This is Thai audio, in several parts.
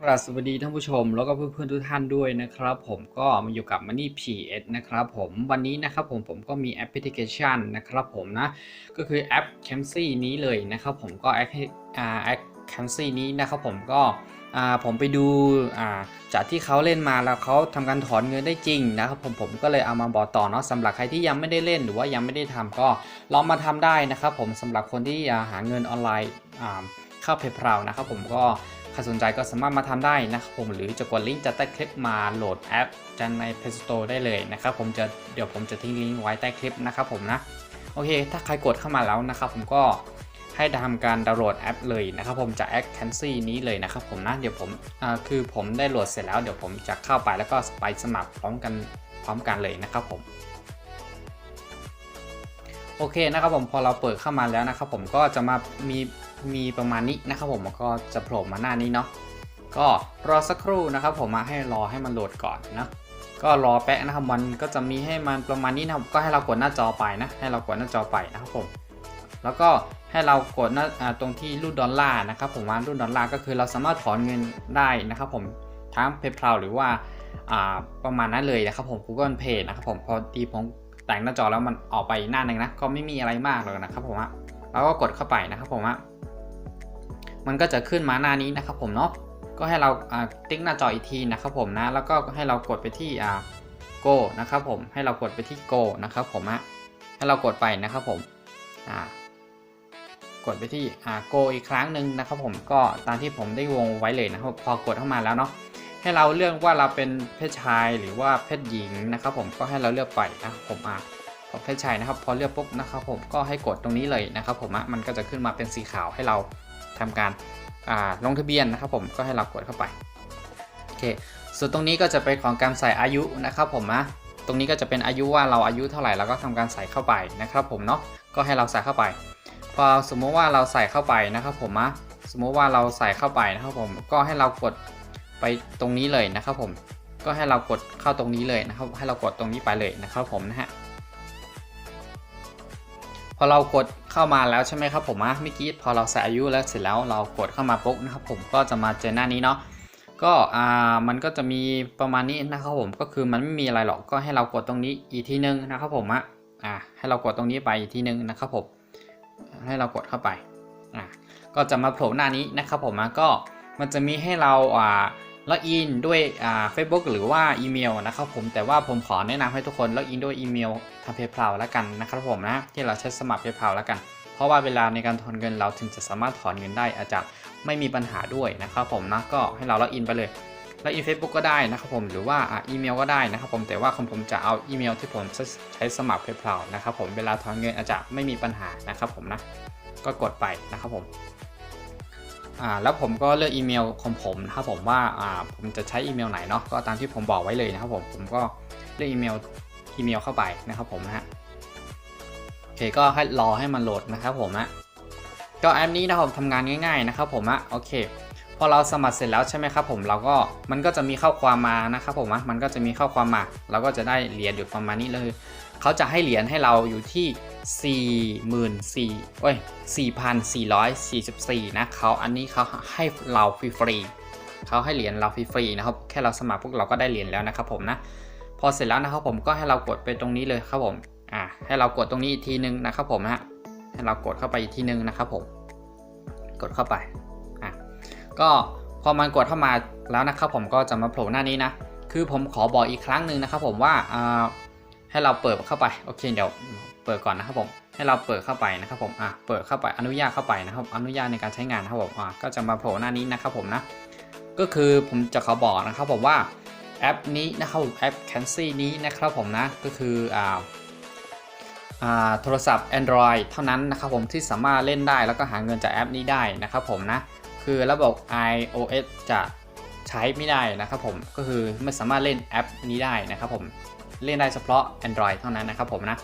กราบสวัสดีท่านผู้ชมแล้วก็เพื่อนๆทุกท่านด้วยนะครับ ผมก็มาอยู่กับ Money PS นะครับผมวันนี้นะครับผมผมก็มีแอปพลิเคชันนะครับผมนะ ก็คือแอป c a m s y นี้เลยนะครับผมก็แอปอ่าแอป c a m s y นี้นะครับผมก็อ่าผมไปดูอ่าจากที่เขาเล่นมาแล้วเขาทำการถอนเงินได้จริงนะครับผมผมก็เลยเอามาบอกต่อเนาะสำหรับใครที่ยังไม่ได้เล่นหรือว่ายังไม่ได้ทำก็ลองมาทำได้นะครับผมสำหรับคนที่หาเงินออนไลน์เข้าเพย์เพานะครับผมก็ ใครสนใจก็สามารถมาทำได้นะครับผมหรือจะกดลิงก์จากใต้คลิปมาโหลดแอปจากใน Play Store ได้เลยนะครับผมจะเดี๋ยวผมจะทิ้งลิงก์ไว้ใต้คลิปนะครับผมนะโอเค ถ้าใครกดเข้ามาแล้วนะครับผมก็ให้ทำการดาวน์โหลดแอปเลยนะครับผมจากแอป c a n ซี่นี้เลยนะครับผมนะเดี๋ยวผมอ่าคือผมได้โหลดเสร็จแล้วเดี๋ยวผมจะเข้าไปแล้วก็ไปสมัครพร้อมกันพร้อมกันเลยนะครับผม โอเคนะครับผมพอเราเปิดเข้ามาแล้วนะครับผมก็จะมามีมีประมาณนี้นะครับผมก็จะโผล่มาหน้านี้เนาะก็รอสักครู่นะครับผมมาให้รอให้มันโหลดก่อนนะก็รอแป๊ะนะครับมันก็จะมีให้มันประมาณนี้นะก็ให้เรากดหน้าจอไปนะ ให้เรากดหน้าจอไปนะครับผมแล้วก็ให้เรากดหน้าตรงที่รูดดอลลาร์นะครับผมว่ารูดดอลลาร์ก็คือเราสามารถถอนเงินได้นะครับผมทั้ง PayPal หรือว่าอ่าประมาณนั้นเลยนะครับผม Google Pay นะครับผมพอดีผม แต่งหน้าจอแล้วมันออกไปหน้าหนึ่งนะก็ไม่มีอะไรมากเลยนะครับผมอะแล้วก็กดเข้าไปนะครับผมอะมันก็จะขึ้นมาหน้านี้นะครับผมเนาะก็ให้เราอ่าติ๊กหน้าจออีกทีนะครับผมนะแล้วก็ให้เรากดไปที่อ่า go นะครับผมให้เรากดไปที่ go นะครับผมอะให้เรากดไปนะครับผมอ่ากดไปที่อ่า go อีกครั้งหนึ่งนะครับผมก็ตามที่ผมได้วงไว้เลยนะครับพอกดเข้ามาแล้วเนาะ ให้เราเลือกว่าเราเป็นเพศชายหรือว่าเพศหญิงนะครับผมก็ให้เราเลือกไปนะผมอะพอเพศชายนะครับ พอเลือกปุ๊บนะครับผมก็ให้กดตรงนี้เลยนะครับผมอะมันก็จะขึ้นมาเป็นสีขาวให้เราทำการอ่าลงทะเบียนนะครับผมก็ให้เรากดเข้าไปโอเคส่วนตรงนี้ก็จะเป็นของการใส่อายุนะครับผมนะตรงนี้ก็จะเป็นอายุว่าเราอายุเท่าไหร่เราก็ทำการใส่เข้าไปนะครับผมเนาะก็ให้เราใส่เข้าไป พอสมมติว่าเราใส่เข้าไปนะครับผมนะสมมติว่าเราใส่เข้าไปนะครับผมก็ให้เรากด ไปตรงนี้เลยนะครับผม ก็ให้เรากดเข้าตรงนี้เลยนะครับ ให้เรากดตรงนี้ไปเลยนะครับผมนะฮะพอเรากดเข้ามาแล้วใช่ไหมครับผมอะเมื่อกี้พอเราใส่อายุแล้วเสร็จแล้วเรากดเข้ามาปุ๊บนะครับผมก็จะมาเจอหน้านี้เนาะก็อ่ามันก็จะมีประมาณนี้นะครับผมก็คือมันไม่มีอะไรหรอกก็ให้เรากดตรงนี้อีกทีนึงนะครับผมอะอ่าให้เรากดตรงนี้ไปอีกทีนึงนะครับผมให้เรากดเข้าไปอ่าก็จะมาโผล่หน้านี้นะครับผมอะก็มันจะมีให้เราอ่า ล็อกอินด้วยอ่า Facebook หรือว่าอีเมลนะครับผมแต่ว่าผมขอแนะนำให้ทุกคนล็อกอินด้วยอีเมลทาง PayPal แล้วกันนะครับผมนะที่เราใช้สมัคร PayPal แล้วกัน เพราะว่าเวลาในการถอนเงินเราถึงจะสามารถถอนเงินได้อาจจะไม่มีปัญหาด้วยนะครับผมนะก็ให้เราล็อกอินไปเลยล็อกอิน Facebook ก็ได้นะครับผมหรือว่าอ่าอีเมลก็ได้นะครับผมแต่ว่าของผมจะเอาอีเมลที่ผมใช้สมัคร PayPal นะครับผมเวลาถอนเงินอาจจะไม่มีปัญหานะครับผมนะก็กดไปนะครับผม อ่าแล้วผมก็เลือกอีเมลของผมนะครับผมว่าอ่าผมจะใช้อีเมลไหนเนาะก็ตามที่ผมบอกไว้เลยนะครับผมผมก็เลือกอีเมลอีเมลเข้าไปนะครับผมนะฮะโอเคก็ให้รอให้มันโหลดนะครับผมนะก็แอปนี้นะครับผมทำงานง่าย ๆนะครับผมอะโอเคพอเราสมัครเสร็จแล้วใช่ไหมครับผมเราก็มันก็จะมีข้อความมานะครับผมอะมันก็จะมีข้อความมา เราก็จะได้เหรียญอยู่ประมาณนี้เลย เขาจะให้เหรียญให้เราอยู่ที่ 44,000โอ้ย4,444 นะเขาอันนี้เขาให้เราฟรีๆเขาให้เหรียญเราฟรีๆนะครับ แค่เราสมัครพวกเราก็ได้เหรียญแล้วนะครับผมนะ พอเสร็จแล้วนะครับผมก็ให้เรากดไปตรงนี้เลยครับผม อ่า ให้เรากดตรงนี้อีกทีนึงนะครับผมนะให้เรากดเข้าไปอีกทีนึงนะครับผม กดเข้าไป อะ ก็พอมันกดเข้ามาแล้วนะครับผมก็จะมาโผล่หน้านี้นะ คือผมขอบอกอีกครั้งหนึ่งนะครับผมว่า อ่า ให้เราเปิดเข้าไป โอเค เดี๋ยว เปิดก่อนนะครับผมให้เราเปิดเข้าไปนะครับผมอะเปิดเข้าไปอนุญาตเข้าไปนะครับ อนุญาตในการใช้งานนะครับผมอะก็จะมาโผล่หน้านี้นะครับผมนะก็คือผมจะขอบอกนะครับผมว่าแอปนี้นะครับผมแอป c a n ซี่นี้นะครับผมนะก็คืออ่าอ่าโทรศัพท์ Android เท่านั้นนะครับผมที่สามารถเล่นได้แล้วก็หาเงินจากแอปนี้ได้นะครับผมนะคือระบบ iOS จะใช้ไม่ได้นะครับผมก็คือไม่สามารถเล่นแอปนี้ได้นะครับผมเล่นได้เฉพาะ Android เท่านั้นนะครับผมนะ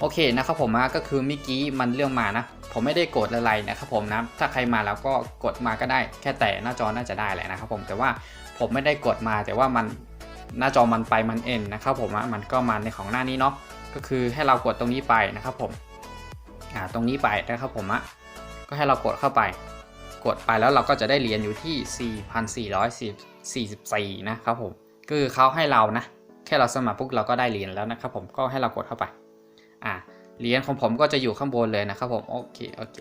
โอเคนะครับผมนะก็คือเมื่อกี้มันเรื่องมานะ ผมไม่ได้กดอะไรนะครับผมนะถ้าใครมาแล้วก็กดมาก็ได้ แค่แต่หน้าจอน่าจะได้แหละนะครับผมแต่ว่าผมไม่ได้กดมาแต่ว่ามันหน้าจอมันไปมันเอ็นนะครับผมนะมันก็มาในของหน้านี้เนาะก็คือให้เรากดตรงนี้ไปนะครับผมอ่าตรงนี้ไปนะครับผมอะก็ให้เรากดเข้าไป กดไปแล้วเราก็จะได้เหรียญอยู่ที่ 4,444 นะครับผมคือเขาให้เรานะ แค่เราสมัครปุ๊บเราก็ได้เหรียญแล้วนะครับผมก็ให้เรากดเข้าไป อ่าเหรียญของผมก็จะอยู่ข้างบนเลยนะครับผมโอเคโอเค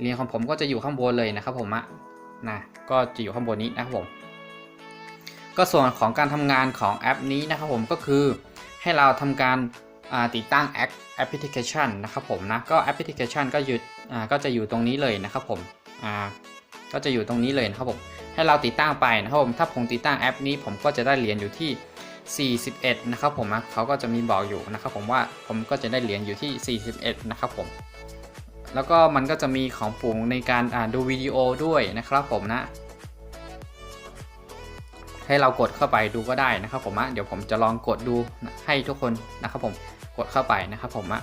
เหรียญของผมก็จะอยู่ข้างบนเลยนะครับผมอะนะก็จะอยู่ข้างบนนี้นะครับผม ก็ส่วนของการทำงานของแอปนี้นะครับผมก็คือให้เราทำการติดตั้งแอปแอปพลิเคชันนะครับผมนะก็แอปพลิเคชันก็อยู่ก็จะอยู่ตรงนี้เลยนะครับผมก็จะอยู่ตรงนี้เลยนะครับผมให้เราติดตั้งไปนะครับผมถ้าผมติดตั้งแอปนี้ผมก็จะได้เหรียญอยู่ที่ 41 นะครับผมนะเขาก็จะมีบอกอยู่นะครับผมว่าผมก็จะได้เหรียญอยู่ที่ 41 นะครับผม แล้วก็มันก็จะมีของปุ่มในการดูวิดีโอด้วยนะครับผมนะ ให้เรากดเข้าไปดูก็ได้นะครับผมอะเดี๋ยวผมจะลองกดดูให้ทุกคนนะครับผมกดเข้าไปนะครับผมอะ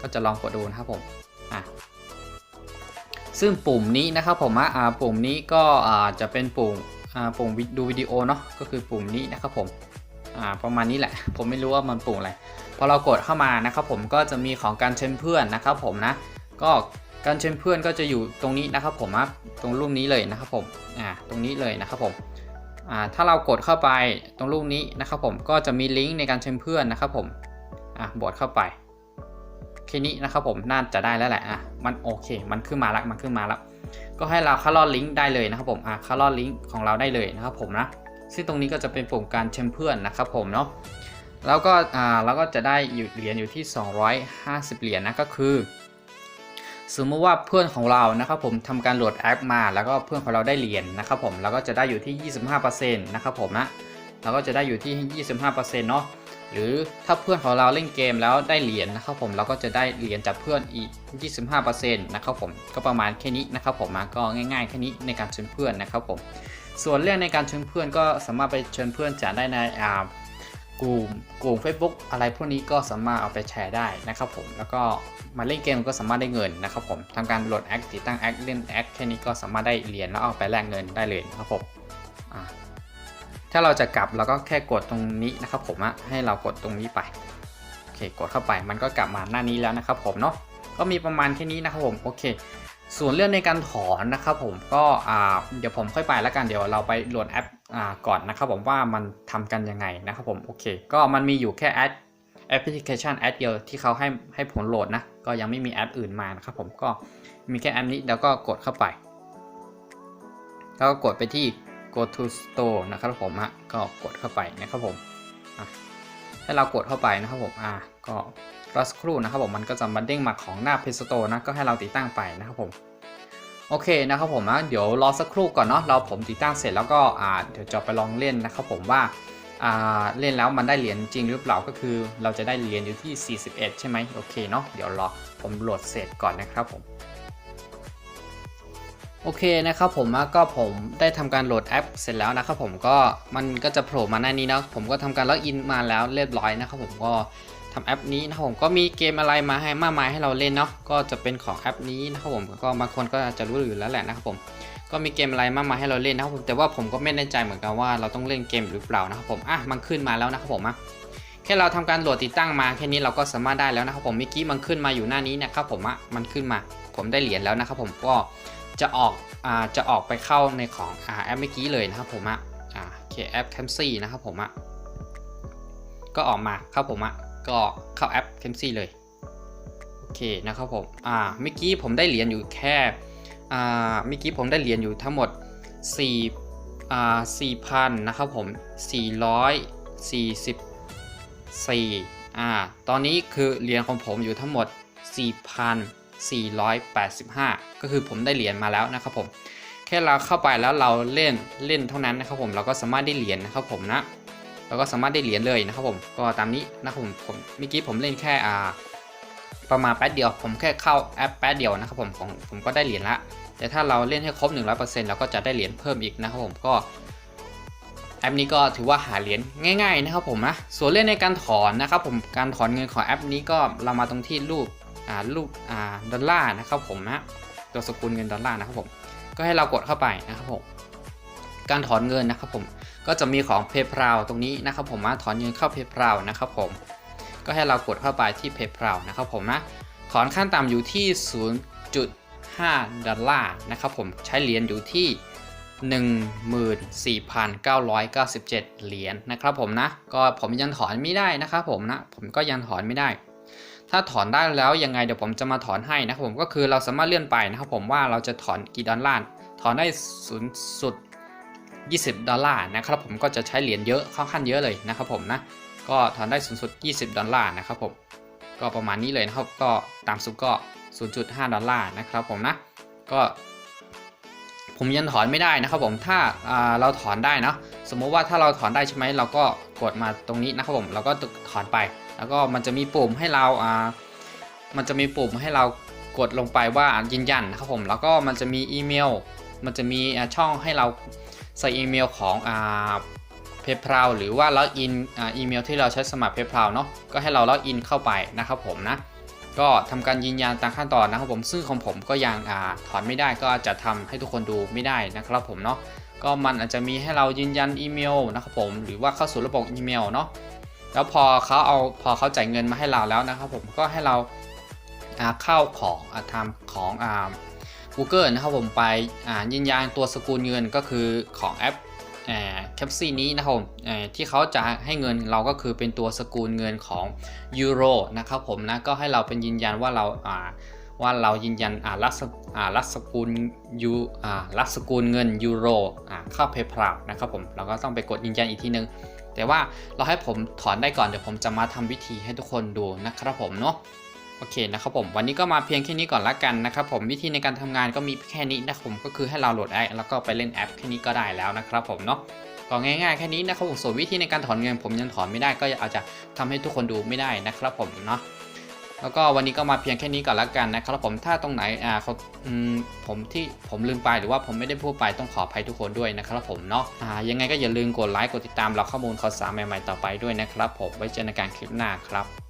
ก็จะลองกดดูนะครับผมอะซึ่งปุ่มนี้นะครับผมอะอ่าปุ่มนี้ก็จะเป็นปุ่มปุ่มดูวิดีโอเนาะก็คือปุ่มนี้นะครับผม อ่าประมาณนี้แหละ ผมไม่รู้ว่ามันปุ่มอะไร พอเรากดเข้ามานะครับผมก็จะมีของการเชิญเพื่อนนะครับผมนะ ก็การเชิญเพื่อนก็จะอยู่ตรงนี้นะครับผมอะตรงรูปนี้เลยนะครับผมอ่าตรงนี้เลยนะครับผมอ่าถ้าเรากดเข้าไปตรงรูปนี้นะครับผมก็จะมีลิงก์ในการเชิญเพื่อนนะครับผมอะบดเข้าไปแค่นี้นะครับผมน่าจะได้แล้วแหละอะมันโอเค มันขึ้นมาแล้วมันขึ้นมาแล้วก็ให้เราคาร์ลลิงก์ได้เลยนะครับผมอะคาร์ลลิงก์ของเราได้เลยนะครับผมนะ ซึ่งตรงนี้ก็จะเป็นปุ่มการเชิญเพื่อนนะครับผมเนาะแล้วก็อ่าเราก็จะได้อยู่เหรียญอยู่ที่ 250 เหรียญนะก็คือ สมมติว่าเพื่อนของเรานะครับผมทำการโหลดแอปมา แล้วก็เพื่อนของเราได้เหรียญนะครับผมเราก็จะได้อยู่ที่ 25%นะครับผมนะเราก็จะได้อยู่ที่ 25%เนาะหรือถ้าเพื่อนของเราเล่นเกมแล้วได้เหรียญนะครับผมเราก็จะได้เหรียญจากเพื่อนอีก 25%นะครับผมก็ประมาณแค่นี้นะครับผมก็ง่ายๆแค่นี้ในการเชิญเพื่อนนะครับผม ส่วนเรื่องในการเชิญเพื่อนก็สามารถไปเชิญเพื่อนจากได้ในอ่ากลุ่มกลุ่ม Facebook อะไรพวกนี้ก็สามารถเอาไปแชร์ได้นะครับผมแล้วก็มาเล่นเกมก็สามารถได้เงินนะครับผมทำการโหลดแอคติดตั้งแอคเล่นแอคแค่นี้ก็สามารถได้เหรียญแล้วเอาไปแลกเงินได้เลยนะครับผมถ้าเราจะกลับเราก็แค่กดตรงนี้นะครับผมอะให้เรากดตรงนี้ไปโอเคกดเข้าไปมันก็กลับมาหน้านี้แล้วนะครับผมเนาะก็มีประมาณแค่นี้นะครับผมโอเค ส่วนเรื่องในการถอนนะครับผมก็เดี๋ยวผมค่อยไปแล้วกันเดี๋ยวเราไปโหลดแอปอก่อนนะครับผมว่ามันทำกันยังไงนะครับผมโอเค ก็มันมีอยู่แค่แอปแอปพลิเคชันแอปเดียวที่เขาให้ให้ผลโหลดนะก็ยังไม่มีแอปอื่นมานะครับผมก็มีแค่แอปนี้แล้วก็กดเข้าไปแล้วก็กดไปที่ go to store นะครับผมฮะก็กดเข้าไปนะครับผมอะให้เรากดเข้าไปนะครับผมอะก็ รอสักครู่นะครับผมมันก็จะมาเด้งมาของหน้าเพจสโตนะก็ให้เราติดตั้งไปนะครับผมโอเคนะครับผมนะเดี๋ยวรอสักครู่ก่อนเนาะเราผมติดตั้งเสร็จแล้วก็อ่าเดี๋ยวจะไปลองเล่นนะครับผมว่าอ่าเล่นแล้วมันได้เหรียญจริงหรือเปล่าก็คือ เราจะได้เหรียญอยู่ที่ 41 ใช่ไหมโอเคเนาะเดี๋ยวรอผมโหลดเสร็จก่อนนะครับผม โอเคนะครับผมก็ผมได้ทำการโหลดแอปเสร็จแล้วนะครับผมก็มันก็จะโผล่มาหน้านี้เนาะผมก็ทำการล็อกอินมาแล้วเรียบร้อยนะครับผมก็ทำแอปนี้นะผมก็มีเกมอะไรมาให้มากมายให้เราเล่นเนาะก็จะเป็นของแอปนี้นะครับผมก็บางคนก็อาจจะรู้อยู่แล้วแหละนะครับผมก็มีเกมอะไรมากมายให้เราเล่นนะครับผมแต่ว่าผมก็ไม่แน่ใจเหมือนกันว่าเราต้องเล่นเกมหรือเปล่านะครับผมอะมันขึ้นมาแล้วนะครับผมอะแค่เราทำการโหลดติดตั้งมาแค่นี้เราก็สามารถได้แล้วนะครับผมเมื่อกี้มันขึ้นมาอยู่หน้านี้นะครับผมอะมันขึ้นมาผมได้เหรียญแล้วนะครับผมก็ จะออกอ่าจะออกไปเข้าในของอ่าแอปเมื่อกี้เลยนะครับผมอะอ่าโอเคแอปแคมซี่นะครับผมอะก็ออกมาครับผมอะก็เข้าแอป c a m s y เลยโอเคนะครับผมอ่าเมื่อกี้ผมได้เหรียญอยู่แค่อ่าเมื่อกี้ผมได้เหรียญอยู่ทั้งหมด4อ่า4,000นะครับผม444อ่าตอนนี้คือเหรียญของผมอยู่ทั้งหมด 485 ก็คือผมได้เหรียญมาแล้วนะครับผมแค่เราเข้าไปแล้วเราเล่นเล่นเท่านั้นนะครับผมเราก็สามารถได้เหรียญนะครับผมนะเราก็สามารถได้เหรียญเลยนะครับผมก็ตามนี้นะครับผมผมเมื่อกี้ผมเล่นแค่อ่าประมาณแป๊บเดียว ผมแค่เข้าแอปแป๊บเดียวนะครับผมของผมก็ได้เหรียญละ แต่ถ้าเราเล่นให้ครบ 100%เราก็จะได้เหรียญเพิ่มอีกนะครับผมก็แอปนี้ก็ถือว่าหาเหรียญง่าย ๆ นะครับผมนะส่วนเล่นในการถอนนะครับผมการถอนเงินของแอปนี้ก็เรามาตรงที่รูป อ่ารูปอ่าดอลลาร์นะครับผมนะตัวสกุลเงินดอลลาร์นะครับผมก็ให้เรากดเข้าไปนะครับผมการถอนเงินนะครับผมก็จะมีของ PayPal ตรงนี้นะครับผมมาถอนเงินเข้า PayPal นะครับผมก็ให้เรากดเข้าไปที่ PayPal นะครับผมนะถอนขั้นต่ำอยู่ที่ 0.5 ดอลลาร์นะครับผมใช้เหรียญอยู่ที่14,997 เหรียญนะครับผมนะ ก็ผมยังถอนไม่ได้นะครับผมนะ ผมก็ยังถอนไม่ได้ ถ้าถอนได้แล้วยังไงเดี๋ยวผมจะมาถอนให้นะครับผมก็คือเราสามารถเลื่อนไปนะครับผมว่าเราจะถอนกี่ดอลลาร์ถอนได้สูงสุด 20 ดอลลาร์นะครับผมก็จะใช้เหรียญเยอะค่อนข้างเยอะเลยนะครับผมนะก็ถอนได้สูงสุด 20 ดอลลาร์นะครับผมก็ประมาณนี้เลยนะครับก็ตามสุดก็ 0.5 ดอลลาร์นะครับผมนะก็ผมยังถอนไม่ได้นะครับผมถ้าเราถอนได้เนาะสมมุติว่าถ้าเราถอนได้ใช่ไหมเราก็กดมาตรงนี้นะครับผมเราก็ถอนไป แล้วก็มันจะมีปุ่มให้เราอ่ามันจะมีปุ่มให้เรากดลงไปว่ายืนยันนะครับผม แล้วก็มันจะมีอีเมล มันจะมีช่องให้เราใส่อีเมลของอ่า PayPal หรือว่าล็อกอินอีเมลที่เราใช้สมัคร PayPal เนาะก็ให้เราล็อกอินเข้าไปนะครับผมนะก็ทำการยืนยันตามขั้นตอนนะครับผมซึ่งของผมก็ยังอถอนไม่ได้ก็จะทำให้ทุกคนดูไม่ได้นะครับผมเนาะก็มันอาจจะมีให้เรายืนยันอีเมลนะครับผมหรือว่าเข้าสู่ระบบอีเมลเนาะ แล้วพอเขาเอาพอเขาจ่ายเงินมาให้เราแล้วนะครับผมก็ให้เราเข้าของอทำของอ่า Google นะครับผมไปยืนยันตัวสกุลเงินก็คือของแอปแคปซี่นี้นะครับผมที่เขาจะให้เงินเราก็คือเป็นตัวสกุลเงินของยูโรนะครับผมนะก็ให้เราเป็นยืนยันว่าเราว่าเรายืนยันรับสรับสกุลยูรับสกุลเงินยูโรเข้า PayPal นะครับผมเราก็ต้องไปกดยืนยันอีกทีนึง แต่ว่าเราให้ผมถอนได้ก่อนเดี๋ยวผมจะมาทำวิธีให้ทุกคนดูนะครับผมเนาะโอเคนะครับผมวันนี้ก็มาเพียงแค่นี้ก่อนละกันนะครับผมวิธีในการทำงานก็มีแค่นี้นะครับผมก็คือให้เราโหลดแอปแล้วก็ไปเล่นแอปแค่นี้ก็ได้แล้วนะครับผมเนาะก็ง่ายๆแค่นี้นะครับผมส่วนวิธีในการถอนเงินผมยังถอนไม่ได้ก็อาจจะทำให้ทุกคนดูไม่ได้นะครับผมเนาะ แล้วก็วันนี้ก็มาเพียงแค่นี้ก่อนละกันนะครับผมถ้าตรงไหนอ่าเขาอืมผมที่ผมลืมไปหรือว่าผมไม่ได้พูดไปต้องขออภัยทุกคนด้วยนะครับผมเนาะอ่ายังไงก็อย่าลืมกดไลค์กดติดตามเราข้อมูลข่าวสารใหม่ๆต่อไปด้วยนะครับผมไว้เจอในการคลิปหน้าครับ